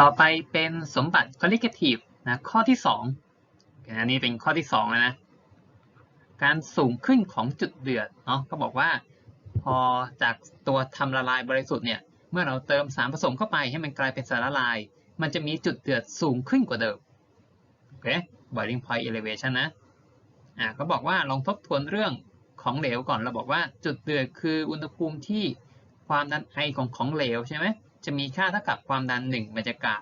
ต่อไปเป็นสมบัติ qualitative นะข้อที่สองอันนี้เป็นข้อที่สองแล้วนะ การสูงขึ้นของจุดเดือดเนาะก็บอกว่า พอจากตัวทำละลายบริสุทธิ์เนี่ยเมื่อเราเติมสารผสมเข้าไปให้มันกลายเป็นสารละลาย มันจะมีจุดเดือดสูงขึ้นกว่าเดิมโอเค boiling point elevation นะอ่าก็บอกว่าลองทบทวนเรื่องของเหลวก่อนเราบอกว่าจุดเดือดคืออุณหภูมิที่ความดันไอของของเหลวใช่ไหม จะมีค่าเท่ากับความดัน 1 บรรยากาศ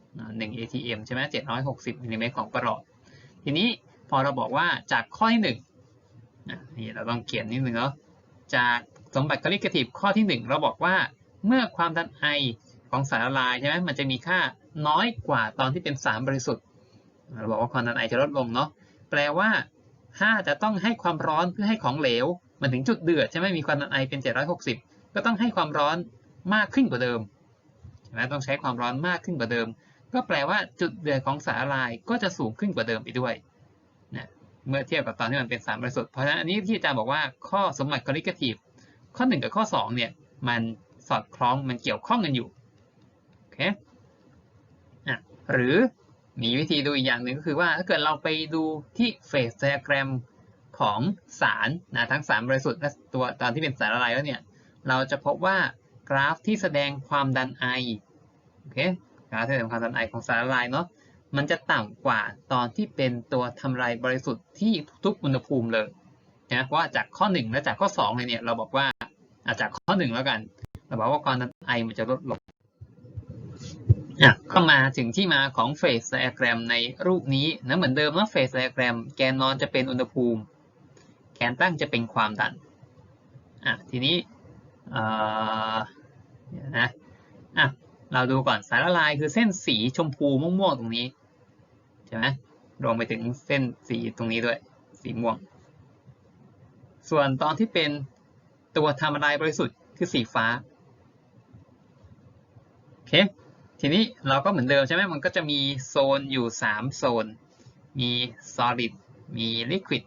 1 atm ใช่ไหม760มิลลิเมตรของประหลอด ทีนี้พอเราบอกว่าจากข้อที่1นี่เราต้องเขียนนิดนึงเนาะ จากสมบัติคลิกทีฟข้อที่ 1 เราบอกว่าเมื่อความดันไอของสารละลายใช่ไหมมันจะมีค่าน้อยกว่าตอนที่เป็นสารบริสุทธิ์ เราบอกว่าความดันไอจะลดลงเนาะ แปลว่าถ้าจะต้องให้ความร้อนเพื่อให้ของเหลว มันถึงจุดเดือดใช่ไหมมีความดันไอเป็น 760 ก็ต้องให้ความร้อนมากขึ้นกว่าเดิม ใช่ไหมต้องใช้ความร้อนมากขึ้นกว่าเดิม ก็แปลว่าจุดเดือดของสารละลายก็จะสูงขึ้นกว่าเดิมไปด้วยนะเมื่อเทียบกับตอนที่มันเป็นสารบริสุทธิ์เพราะฉะนั้นอันนี้ที่อาจารย์บอกว่าข้อสมบัติคอลิกทีฟข้อ 1 กับข้อ 2 เนี่ย มันสอดคล้องมันเกี่ยวข้องกันอยู่โอเคอะหรือมีวิธีดูอีกอย่างหนึ่งก็คือว่าถ้าเกิดเราไปดูที่เฟสไดอะแกรมของสารนะทั้งสารบริสุทธิ์และตัวตอนที่เป็นสารละลายแล้วเนี่ย เราจะพบว่า กราฟที่แสดงความดันไอโอเคกราฟที่แสดงความดันไอของสารละลายเนาะมันจะต่ำกว่าตอนที่เป็นตัวทำลายบริสุทธิ์ที่ทุกอุณหภูมิเลยนะเพราะว่าจากข้อ 1 และจากข้อ2เลยเนี่ยเราบอกว่าอาจากข้อ 1 แล้วกันเราบอกว่าความดันไอมันจะลดลงอะก็มาถึงที่มาของเฟสไดอะแกรมในรูปนี้นะเหมือนเดิมว่าเฟสไดอะแกรมแกนนอนจะเป็นอุณหภูมิ แกนตั้งจะเป็นความดันอะทีนี้ เออเดี๋ยวนะอะเราดูก่อนสายละลายคือเส้นสีชมพูม่วงๆตรงนี้ใช่ไหมรวมไปถึงเส้นสีตรงนี้ด้วย สีม่วง ส่วนตอนที่เป็นตัวทำลายบริสุทธิ์คือสีฟ้าโอเคทีนี้เราก็เหมือนเดิมใช่ไหมมันก็จะมีโซนอยู่ 3 โซน มี solid มี liquid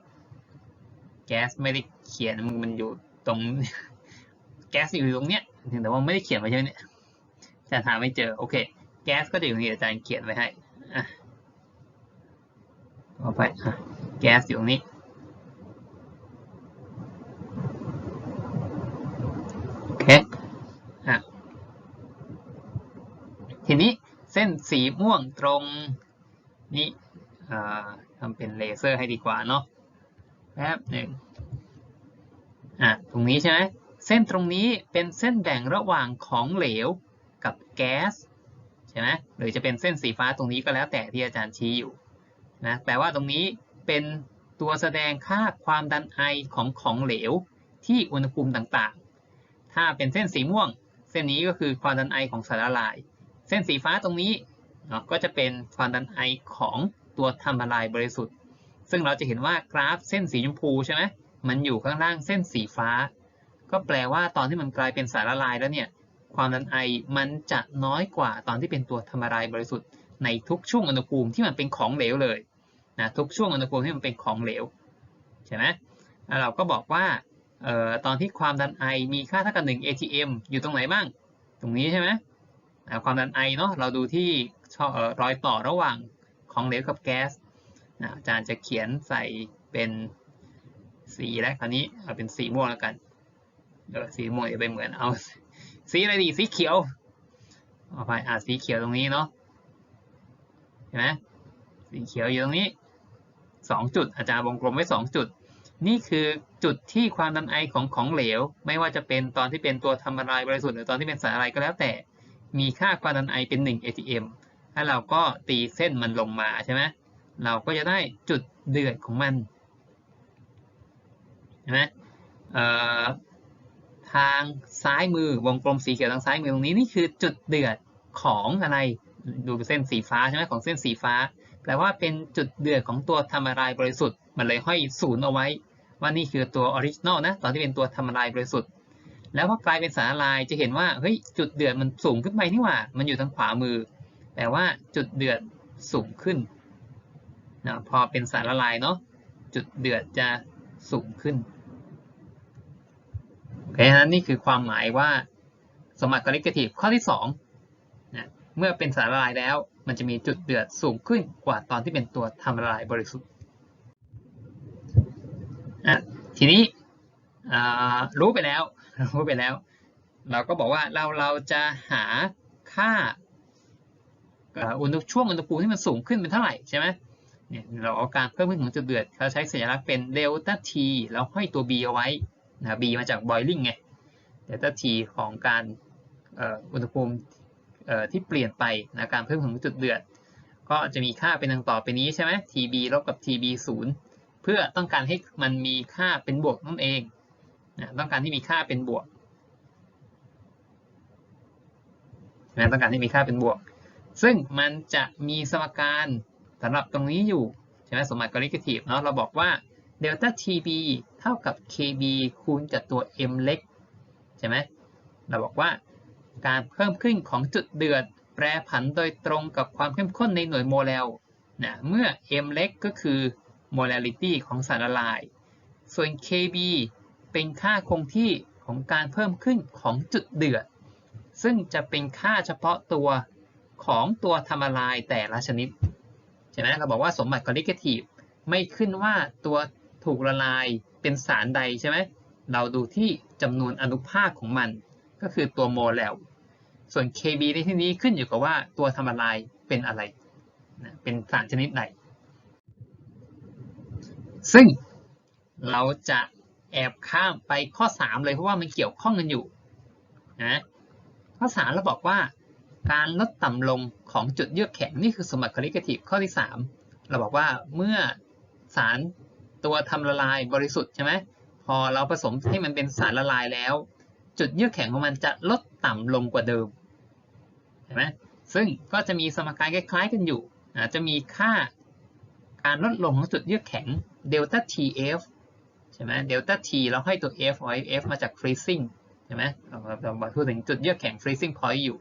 แก๊สไม่ได้เขียนมันอยู่ตรง แก๊สอยู่ตรงเนี้ยแต่ว่าไม่ได้เขียนไว้ใช่ไหมเนี่ยอาจารย์หาไม่เจอโอเค แก๊สก็จะอยู่ตรงนี้อาจารย์เขียนไว้ให้อะต่อไปอะแก๊สอยู่ตรงนี้โอเคอะทีนี้เส้นสีม่วงตรงนี้ทำเป็นเลเซอร์ให้ดีกว่าเนาะแป๊บหนึ่งอะตรงนี้ใช่ไหม เส้นตรงนี้เป็นเส้นแบ่งระหว่างของเหลวกับแก๊สใช่ไหมหรือจะเป็นเส้นสีฟ้าตรงนี้ก็แล้วแต่ที่อาจารย์ชี้อยู่นะแปลว่าตรงนี้เป็นตัวแสดงค่าความดันไอของของเหลวที่อุณหภูมิต่างๆ ถ้าเป็นเส้นสีม่วง เส้นนี้ก็คือความดันไอของสารละลาย เส้นสีฟ้าตรงนี้เนาะก็จะเป็นความดันไอของตัวทำละลายบริสุทธิ์ ซึ่งเราจะเห็นว่ากราฟเส้นสีชมพูใช่ไหมมันอยู่ข้างล่างเส้นสีฟ้า ก็แปลว่าตอนที่มันกลายเป็นสารละลายแล้วเนี่ยความดันไอมันจะน้อยกว่าตอนที่เป็นตัวธรรมลายบริสุทธิ์ในทุกช่วงอุณหภูมิที่มันเป็นของเหลวเลยนะทุกช่วงอุณหภูมิที่มันเป็นของเหลวใช่ไหมเราก็บอกว่าออตอนที่ความดันไอมีค่าเท่ากับ 1 atm อยู่ตรงไหนบ้าง ตรงนี้ใช่ไหมความดันไอเนาะเราดูที่รอยต่อระหว่างของเหลวกับแก๊สอาจารย์จะเขียนใส่เป็นสีแล้วคราวนี้เอาเป็นสีม่วงแล้วกัน สีม่วงจะไปเหมือนเอาสีอะไรดีสีเขียวเอาไปอ่าสีเขียวตรงนี้เนาะเห็นไหมสีเขียวอยู่ตรงนี้สองจุดอาจารย์วงกลมไว้สองจุด นี่คือจุดที่ความดันไอของของเหลว ไม่ว่าจะเป็นตอนที่เป็นตัวทำละลายบริสุทธิ์หรือตอนที่เป็นสารอะไรก็แล้วแต่ มีค่าความดันไอเป็น1 atm ถ้าเราก็ตีเส้นมันลงมาใช่ไหมเราก็จะได้จุดเดือดของมันเห็นไหม ทางซ้ายมือวงกลมสีเขียวทางซ้ายมือตรงนี้นี่คือจุดเดือดของอะไรดูเส้นสีฟ้าใช่ไหมของเส้นสีฟ้า แปลว่าเป็นจุดเดือดของตัวธรรมลายบริสุทธิ์มันเลยห้อยศูนย์เอาไว้ ว่านี่คือตัวออริจินอลนะตอนที่เป็นตัวธรรมลายบริสุทธิ์ แล้วพอกลายเป็นสารลายจะเห็นว่าเฮ้ยจุดเดือดมันสูงขึ้นไปนี่หว่า มันอยู่ทางขวามือ แปลว่าจุดเดือดสูงขึ้นนะพอเป็นสารละลายเนาะจุดเดือดจะสูงขึ้น โอเคนะนี่คือความหมายว่าสมบัติกริกทีฟข้อที่2นะเมื่อเป็นสารละลายแล้ว มันจะมีจุดเดือดสูงขึ้นกว่าตอนที่เป็นตัวทำละลายบริสุทธิ์อะทีนี้รู้ไปแล้วรู้ไปแล้ว เราก็บอกว่าเราเราจะหาค่าอุณหช่วงอุณหภูมิที่มันสูงขึ้นเป็นเท่าไหร่ใช่ไหมเนี่ยเราเอาการเพิ่มขึ้นของจุดเดือด เราใช้สัญลักษณ์เป็นเดลต้าทีแล้วห้อยตัว b เอาไว้ นะ b มาจาก boiling ไงเดลต้าทีของการอุณหภูมิที่เปลี่ยนไปนะการเพิ่มของจุดเดือด ก็จะมีค่าเป็นดังต่อไปนี้ใช่ไหม tb ลบกับ tb 0 เพื่อต้องการให้มันมีค่าเป็นบวกนั่นเองนะต้องการที่มีค่าเป็นบวกนะต้องการให้มีค่าเป็นบวก ซึ่งมันจะมีสมการสำหรับตรงนี้อยู่ใช่ไหมสมการกริกทีฟเนาะเราบอกว่าเดลต้า tb ท่ากับ kb คูณกับตัว m เล็กใช่ไหมเราบอกว่าการเพิ่มขึ้นของจุดเดือด แปรผันโดยตรงกับความเข้มข้นในหน่วยโมเลลนะเมื่อ m เล็กก็คือ molality ของสารละลาย ส่วน kb เป็นค่าคงที่ของการเพิ่มขึ้นของจุดเดือด ซึ่งจะเป็นค่าเฉพาะตัวของตัวทำละลายแต่ละชนิดใช่ไหมเราบอกว่าสมบัติ qualitative ไม่ขึ้นว่าตัวถูกละลาย เป็นสารใดใช่ไหมเราดูที่จำนวนอนุภาคของมัน ก็คือตัวโมเลลส่วน Kb ในที่นี้ขึ้นอยู่กับว่าตัวทำละลายเป็นอะไรนะเป็นสารชนิดใด ซึ่งเราจะแอบข้ามไปข้อ 3 เลยเพราะว่ามันเกี่ยวข้องกันอยู่นะข้อ 3 เราบอกว่าการลดต่ำลงของจุดเยือกแข็งนี่คือสมบัติ qualitative ข้อที่ 3 เราบอกว่าเมื่อสาร ตัวทำละลายบริสุทธิ์ใช่ไหมพอเราผสมให้มันเป็นสารละลายแล้ว จุดเยือกแข็งของมันจะลดต่ำลงกว่าเดิมเห็นไหมซึ่งก็จะมีสมการคล้าย ๆ กันอยู่อาจจะมีค่าการลดลงของจุดเยือกแข็งเดลต้า TF ใช่ไหมเดลต้า T เราให้ตัว F ไว้ F มาจาก freezing ใช่ไหมเราเราพูดถึงจุดเยือกแข็ง freezing point อยู่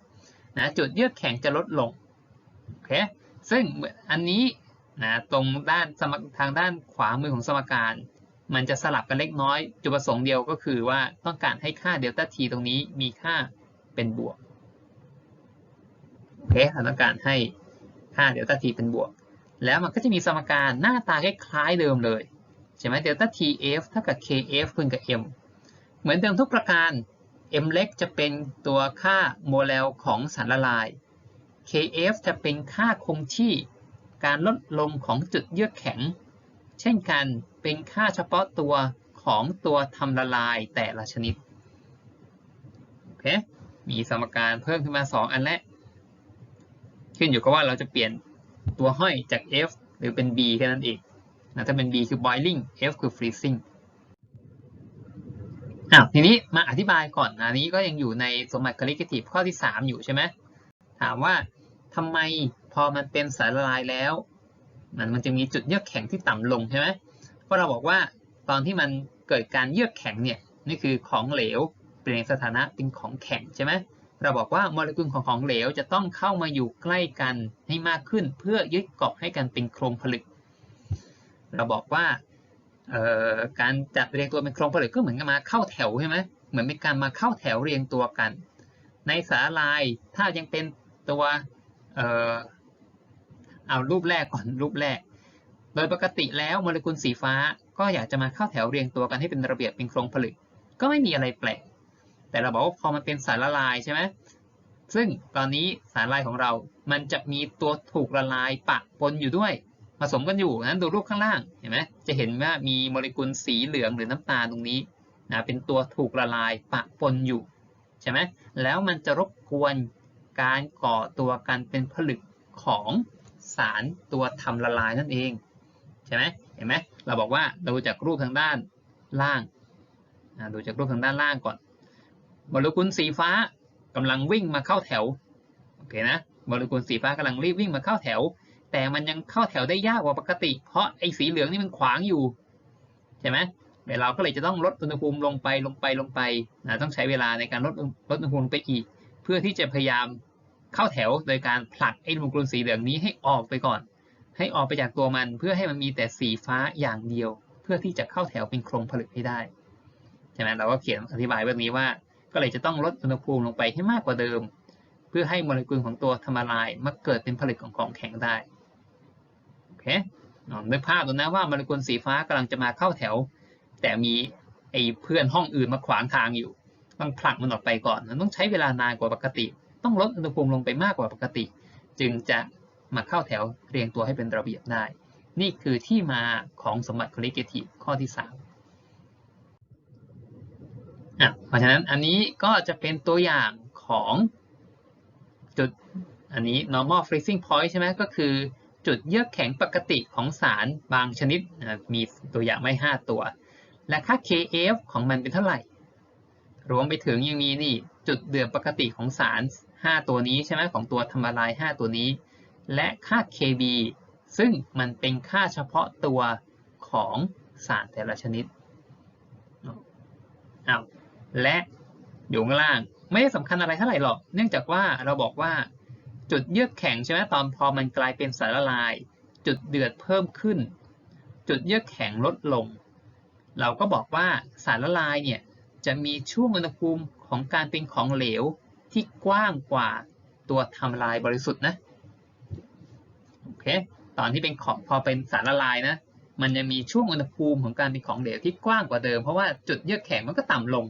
นะจุดเยือกแข็งจะลดลงโอเคซึ่งอันนี้ นะตรงด้านสมทางด้านขวามือของสมการ มันจะสลับกันเล็กน้อย จุดประสงค์เดียวก็คือว่าต้องการให้ค่าเดลต้า T ตรงนี้มีค่าเป็นบวกโอเคเราต้องการให้ค่าเดลต้า T เป็นบวก แล้วมันก็จะมีสมการหน้าตาคล้ายๆเดิมเลยใช่ไหมเดลต้า TF เท่ากับ KF คูณกับ M เหมือนเดิมทุกประการ M เล็กจะเป็นตัวค่าโมเลลของสารละลาย KF จะเป็นค่าคงที่ การลดลงของจุดเยือกแข็ง เช่นกันเป็นค่าเฉพาะตัวของตัวทำละลายแต่ละชนิดโอเคมีสมการเพิ่มขึ้นมา 2 อันแล้วขึ้นอยู่กับว่าเราจะเปลี่ยนตัวห้อยจาก F หรือเป็น B แค่นั้นเองนะถ้าเป็น B คือ boiling F คือ freezing อะทีนี้มาอธิบายก่อนนะนี้ก็ยังอยู่ในสมบัติ qualitative ข้อที่ 3 อยู่ใช่ไหมถามว่าทำไม พอมันเป็นสารละลายแล้ว มันมันจะมีจุดเยือกแข็งที่ต่ำลงใช่ไหมเพราะเราบอกว่าตอนที่มันเกิดการเยือกแข็งเนี่ยนี่คือของเหลวเปลี่ยนสถานะเป็นของแข็งใช่ไหมเราบอกว่าโมเลกุลของของเหลวจะต้องเข้ามาอยู่ใกล้กันให้มากขึ้น เพื่อยึดเกาะให้กันเป็นโครงผลึก เราบอกว่าการจัดเรียงตัวเป็นโครงผลึกก็เหมือนกับมาเข้าแถวใช่ไหมเหมือนเป็นการมาเข้าแถวเรียงตัวกัน ในสารลายถ้ายังเป็นตัว เอารูปแรกก่อนรูปแรก โดยปกติแล้วโมเลกุลสีฟ้าก็อยากจะมาเข้าแถวเรียงตัวกันให้เป็นระเบียบเป็นโครงผลึก ก็ไม่มีอะไรแปลก แต่เราบอกว่าพอมันเป็นสารละลายใช่ไหมซึ่งตอนนี้สารละลายของเรา มันจะมีตัวถูกละลายปะปนอยู่ด้วย ผสมกันอยู่นั้นดูรูปข้างล่างเห็นไหมจะเห็นว่ามีโมเลกุลสีเหลืองหรือน้ำตาลตรงนี้นะเป็นตัวถูกละลายปะปนอยู่ใช่ไหมแล้วมันจะรบกวนการก่อตัวกันเป็นผลึกของ สารตัวทำละลายนั่นเองใช่ไหมเห็นไหมเราบอกว่าดูจากรูปทางด้านล่างดูจากรูปทางด้านล่างก่อนโมเลกุลสีฟ้ากำลังวิ่งมาเข้าแถวโอเคนะโมเลกุลสีฟ้ากำลังรีบวิ่งมาเข้าแถว แต่มันยังเข้าแถวได้ยากกว่าปกติ เพราะไอ้สีเหลืองนี่มันขวางอยู่ใช่ไหมเราก็เลยจะต้องลดอุณหภูมิลงไปลงไปลงไปนะต้องใช้เวลาในการลดลดอุณหภูมิไปอีก เพื่อที่จะพยายาม เข้าแถวโดยการผลักไอ้โมเลกุลสีเหลืองนี้ให้ออกไปก่อน ให้ออกไปจากตัวมันเพื่อให้มันมีแต่สีฟ้าอย่างเดียว เพื่อที่จะเข้าแถวเป็นโครงผลึกให้ได้ใช่ไหมเราก็เขียนอธิบายแบบนี้ว่า ก็เลยจะต้องลดอุณหภูมิลงไปให้มากกว่าเดิม เพื่อให้โมเลกุลของตัวทำละลายมาเกิดเป็นผลึกของของแข็งได้โอเคนึกภาพดูนะว่าโมเลกุลสีฟ้ากำลังจะมาเข้าแถว แต่มีไอ้เพื่อนห้องอื่นมาขวางทางอยู่ ต้องผลักมันออกไปก่อนมันต้องใช้เวลานานกว่าปกติ ต้องลดอุณหภูมิลงไปมากกว่าปกติ จึงจะมาเข้าแถวเรียงตัวให้เป็นระเบียบได้ นี่คือที่มาของสมบัติ colligative ข้อที่3อะเพราะฉะนั้นอันนี้ก็จะเป็นตัวอย่างของจุดอันนี้ normal freezing point ใช่ไหมก็คือจุดเยือกแข็งปกติของสารบางชนิดมีตัวอย่างไม่ 5 ตัว และค่า kf ของมันเป็นเท่าไหร่ รวมไปถึงยังมีนี่จุดเดือดปกติของสาร 5 ตัวนี้ใช่ไหมของตัวธรรมลาย 5 ตัวนี้ และค่า kb ซึ่งมันเป็นค่าเฉพาะตัวของสารแต่ละชนิดอาและอยู่ข้างล่างไม่ได้สำคัญอะไรเท่าไหร่หรอก เนื่องจากว่าเราบอกว่าจุดเยือกแข็งใช่ไหมตอนพอมันกลายเป็นสารละลาย จุดเดือดเพิ่มขึ้น จุดเยือกแข็งลดลง เราก็บอกว่าสารละลายเนี่ยจะมีช่วงอุณหภูมิของการเป็นของเหลว ที่กว้างกว่าตัวทำลายบริสุทธิ์นะโอเคตอนที่เป็นของพอเป็นสารละลายนะ มันจะมีช่วงอุณหภูมิของการเป็นของเหลวที่กว้างกว่าเดิม เพราะว่าจุดเยือกแข็งมันก็ต่ำลง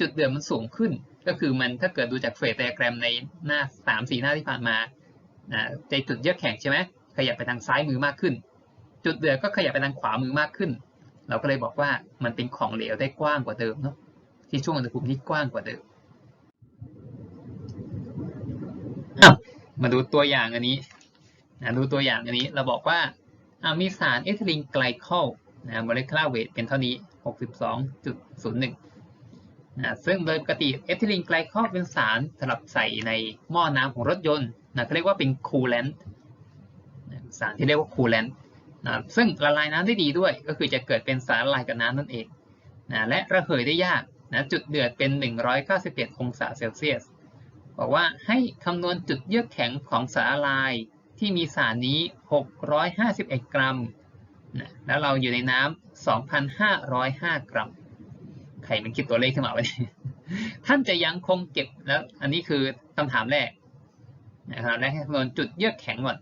จุดเดือดมันสูงขึ้น ก็คือมันถ้าเกิดดูจากเฟสไดอะแกรมในหน้าสามสี่หน้าที่ผ่านมาในจุดเยือกแข็งใช่ไหมขยับไปทางซ้ายมือมากขึ้น จุดเดือดก็ขยับไปทางขวามือมากขึ้น เราก็เลยบอกว่ามันเป็นของเหลวได้กว้างกว่าเดิมเนาะที่ช่วงอุณหภูมิที่กว้างกว่าเดิมอ้าว มาดูตัวอย่างอันนี้นะดูตัวอย่างอันนี้เราบอกว่าอามีสารเอทิลีนไกลคอลนะโมเลกุลาร์เวทเป็นเท่านี้ 62.01นะซึ่งโดยปกติเอทิลีนไกลคอลเป็นสารสำหรับใส่ในหม้อน้ำของรถยนต์นะเขาเรียกว่าเป็นคูลแลนต์สารที่เรียกว่าคูลแลนต์นะซึ่งละลายน้ำได้ดีด้วย ก็คือจะเกิดเป็นสารละลายกับน้ำนั่นเองนะและระเหยได้ยากนะจุดเดือดเป็น 191 องศาเซลเซียส บอกว่าให้คำนวณจุดเยือกแข็งของสารละลายที่มีสารนี้ 651 กรัมนะแล้วเราอยู่ในน้ำ2,505 กรัม ใครมันคิดตัวเลขขึ้นมาวะเนี่ยท่านจะยังคงเก็บแล้ว อันนี้คือคำถามแรกนะครับและให้คำนวณจุดเยือกแข็งก่อน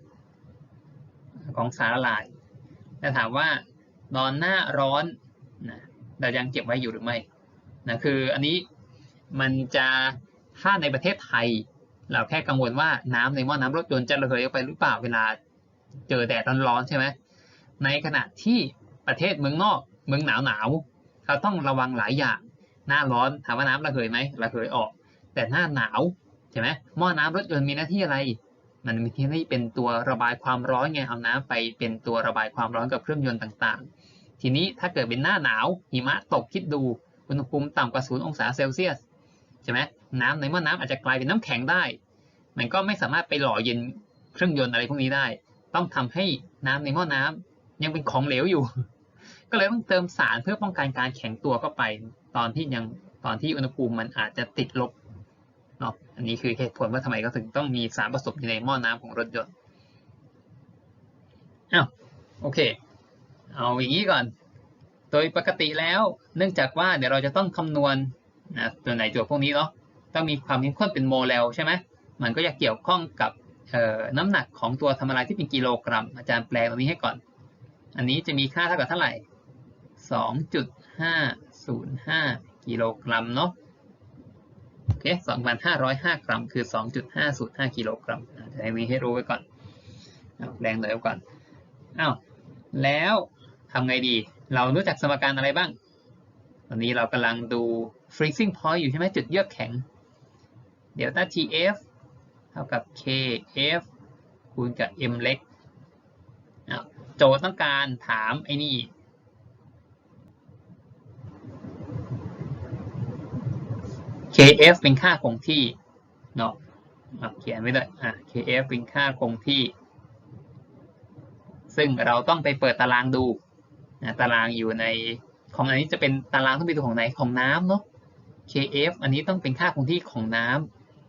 ของสารละลายแล้วถามว่าตอนหน้าร้อนนะเรายังเก็บไว้อยู่หรือไม่นะคืออันนี้มันจะ ถ้าในประเทศไทย เราแค่กังวลว่าน้ำในหม้อน้ำรถยนต์จะระเหยออกไปหรือเปล่าเวลาเจอแดดร้อนๆใช่ไหมในขณะที่ประเทศเมืองนอกเมืองหนาวหนาวๆเขาต้องระวังหลายอย่าง หน้าร้อนถามว่าน้ำระเหยไหมระเหยออก แต่หน้าหนาวใช่ไหมหม้อน้ำรถยนต์มีหน้าที่อะไร มันมีที่เป็นตัวระบายความร้อนไงเอาน้ำไปเป็นตัวระบายความร้อนกับเครื่องยนต์ต่างๆ ทีนี้ถ้าเกิดเป็นหน้าหนาวหิมะตกคิดดูอุณหภูมิต่ำกว่าศูนย์องศาเซลเซียส ใช่ไหมน้ำในหม้อน้ำอาจจะกลายเป็นน้ำแข็งได้ มันก็ไม่สามารถไปหล่อเย็นเครื่องยนต์อะไรพวกนี้ได้ ต้องทำให้น้ำในหม้อน้ำยังเป็นของเหลวอยู่ ก็เลยต้องเติมสารเพื่อป้องกันการแข็งตัวเข้าไป ตอนที่ยังตอนที่อุณหภูมิมันอาจจะติดลบเนาะอันนี้คือเหตุผลว่าทำไมก็ถึงต้องมีสารผสมอยู่ในหม้อน้ำของรถยนต์อ้าวโอเค เอาอย่างนี้ก่อน โดยปกติแล้ว เนื่องจากว่าเดี๋ยวเราจะต้องคำนวณ นะตัวไหนตัวพวกนี้เนาะต้องมีความเข้มข้นเป็นโมเลลใช่ไหมมันก็จะเกี่ยวข้องกับน้ำหนักของตัวทำลายที่เป็นกิโลกรัม อาจารย์แปลตรงนี้ให้ก่อน อันนี้จะมีค่าเท่ากับเท่าไหร่ 2.505 กิโลกรัมเนาะโอเค2,505 กรัม คือ 2.505 กิโลกรัมจะให้มีให้รู้ไว้ก่อนแปลงเลยก่อนอ้าวแล้วทำไงดี เรารู้จักสมการอะไรบ้าง ตอนนี้เรากำลังดู freezing point อยู่ใช่ไหมจุดเยือกแข็ง เดลต้า TF เท่ากับ KF คูณกับ M เล็ก โจทย์ต้องการถามไอ้นี่ KF เป็นค่าคงที่เนาะเขียนไว้เลยอะ KF เป็นค่าคงที่ ซึ่งเราต้องไปเปิดตารางดูนะตารางอยู่ในของอันนี้จะเป็นตารางต้องไปดูของไหนของน้ำเนาะ KF อันนี้ต้องเป็นค่าคงที่ของน้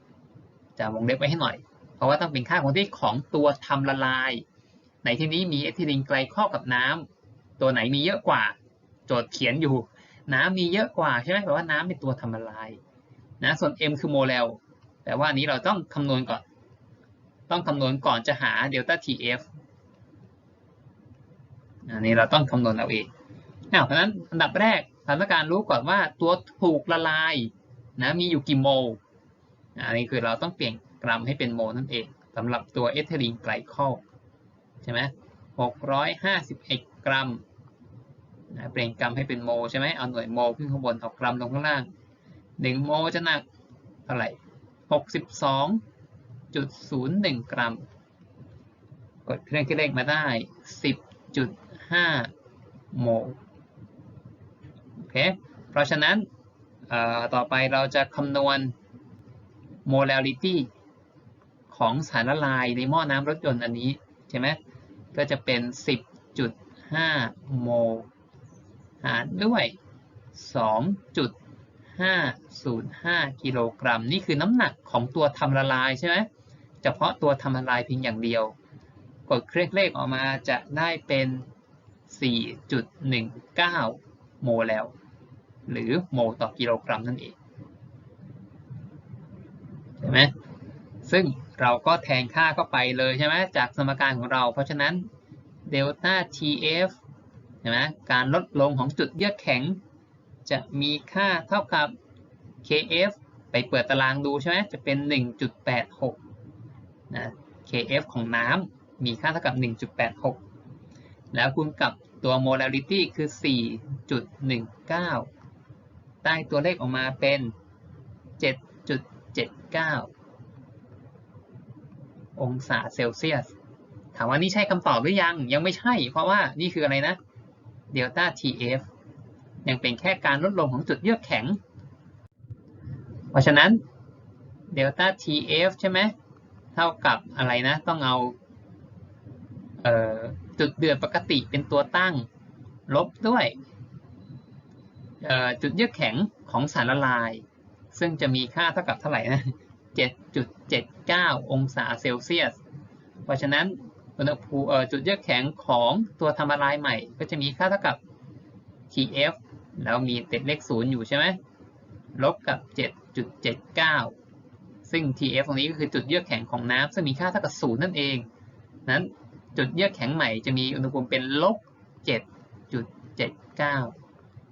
ำจะวงเล็บไว้ให้หน่อย เพราะว่าต้องเป็นค่าคงที่ของตัวทำละลาย ในที่นี้มีเอทิลีนไกลคอกับน้ำตัวไหนมีเยอะกว่า โจทย์เขียนอยู่ น้ำมีเยอะกว่าใช่ไหมแปลว่าน้ำเป็นตัวทำละลายนะส่วน M คือโมเลลแต่ว่านี้เราต้องคำนวณก่อน ต้องคำนวณก่อนจะหาเดลต้า TF อันนี้เราต้องคำนวณเอาเองเพราะฉะนั้นอันดับแรก เราต้องการรู้ก่อนว่าตัวถูกละลายนะมีอยู่กี่โมลอันนี้คือเราต้องเปลี่ยนกรัมให้เป็นโมลนั่นเองสำหรับตัวเอทิลีนไกลคอลใช่ไหมหกร้อยห้าสิบเอ็ดกรัมนะเปลี่ยนกรัมให้เป็นโมลใช่ไหมเอาหน่วยโมลขึ้นข้างบนเอากรัมลงข้างล่างหนึ่งโมลจะหนักเท่าไหร่หกสิบสองจุดศูนย์หนึ่งกรัม กดเครื่องคิดเลขมาได้สิบจุดห้าโมล เคเพราะฉะนั้นต่อไปเราจะคำนวณ molality ของสารละลายในหม้อน้ำรถยนต์อันนี้ใช่ไหมก็จะเป็น 10.5 โมลหารด้วย 2.505 กิโลกรัม นี่คือน้ำหนักของตัวทำละลายใช่ไหมเฉพาะตัวทำละลายเพียงอย่างเดียว กดเครื่องเลขออกมาจะได้เป็น 4.19 โมลแล้ว หรือโมลต่อกิโลกรัมนั่นเองใช่ไหมซึ่งเราก็แทนค่าเข้าไปเลยใช่ไหมจากสมการของเรา เพราะฉะนั้นเดลต้า TF ใช่ไหมการลดลงของจุดเยือกแข็ง จะมีค่าเท่ากับ KF ไปเปิดตารางดูใช่ไหมจะเป็น 1.86นะ KF ของน้ำมีค่าเท่ากับ 1.86 แล้วคูณกับตัว molality คือ 4.19 ได้ตัวเลขออกมาเป็น 7.79 องศาเซลเซียส ถามว่านี่ใช่คำตอบหรือยัง ยังไม่ใช่ เพราะว่านี่คืออะไรนะเดลต้า TF ยังเป็นแค่การลดลงของจุดเยือกแข็ง เพราะฉะนั้นเดลต้า TF ใช่ไหม เท่ากับอะไรนะ ต้องเอาเออจุดเดือดปกติเป็นตัวตั้ง ลบด้วย จุดเยือกแข็งของสารละลาย ซึ่งจะมีค่าเท่ากับเท่าไหร่นะ 7.79 องศาเซลเซียส เพราะฉะนั้นอุณหภูมิจุดเยือกแข็งของตัวทำละลายใหม่ ก็จะมีค่าเท่ากับ TF แล้วมีติดเลขศูนย์อยู่ใช่ไหมลบกับ 7.79 ซึ่ง TF ตรงนี้ก็คือจุดเยือกแข็งของน้ำซึ่งมีค่าเท่ากับศูนย์นั่นเอง นั้นจุดเยือกแข็งใหม่จะมีอุณหภูมิเป็นลบ 7.79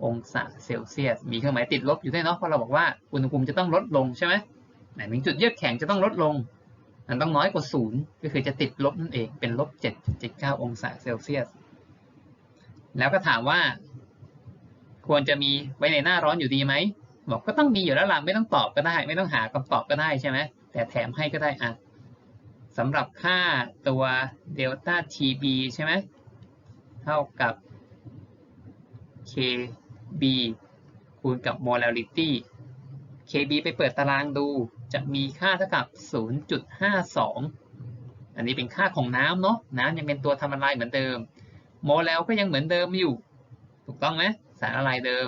องศาเซลเซียส มีเครื่องหมายติดลบอยู่ด้วยเนาะ เพราะเราบอกว่าอุณหภูมิจะต้องลดลงใช่ไหมไหนถึงจุดเยือกแข็งจะต้องลดลง มันต้องน้อยกว่าศูนย์ก็คือจะติดลบนั่นเอง เป็นลบ 7.79 องศาเซลเซียส แล้วก็ถามว่า ควรจะมีไว้ในหน้าร้อนอยู่ดีไหม บอกก็ต้องมีอยู่แล้วล่ะ ไม่ต้องตอบก็ได้ ไม่ต้องหาคำตอบก็ได้ใช่ไหม แต่แถมให้ก็ได้อะสำหรับค่าตัวเดลต้า TB ใช่ไหม เท่ากับ b คูณกับ molality KB ไปเปิดตารางดูจะมีค่าเท่ากับ 0.52 อันนี้เป็นค่าของน้ำเนาะน้ำยังเป็นตัวทำละลายเหมือนเดิม โมเลลก็ยังเหมือนเดิมอยู่ ถูกต้องไหมสารละลายเดิม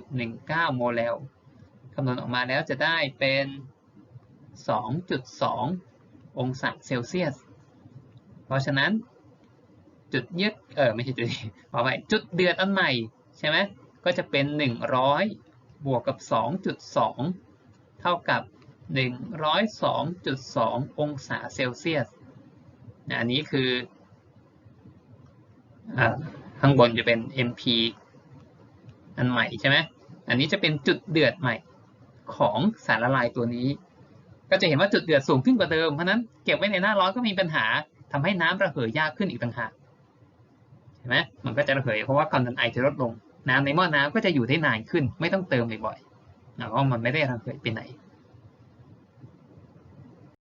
4.19 โมเลลคำนวณออกมาแล้วจะได้เป็น 2.2 องศาเซลเซียส เพราะฉะนั้นจุดยึดเออไม่ใช่จุดขอไปจุดเดือดอันใหม่ใช่ไหม ก็จะเป็น 100 บวกกับ 2.2 เท่ากับ 102.2 องศาเซลเซียส อันนี้คืออข้างบนจะเป็น MP อันใหม่ใช่ไหม อันนี้จะเป็นจุดเดือดใหม่ของสารละลายตัวนี้ ก็จะเห็นว่าจุดเดือดสูงขึ้นกว่าเดิม เพราะนั้นเก็บไว้ในหน้าร้อนก็มีปัญหาทำให้น้ำระเหยยากขึ้นอีกต่างหาก เห็นไหมมันก็จะระเหยเพราะว่าความดันไอจะลดลง น้ำในหม้อน้ำก็จะอยู่ได้นานขึ้น ไม่ต้องเติมบ่อยๆเพราะมันไม่ได้ระเหยไปไหน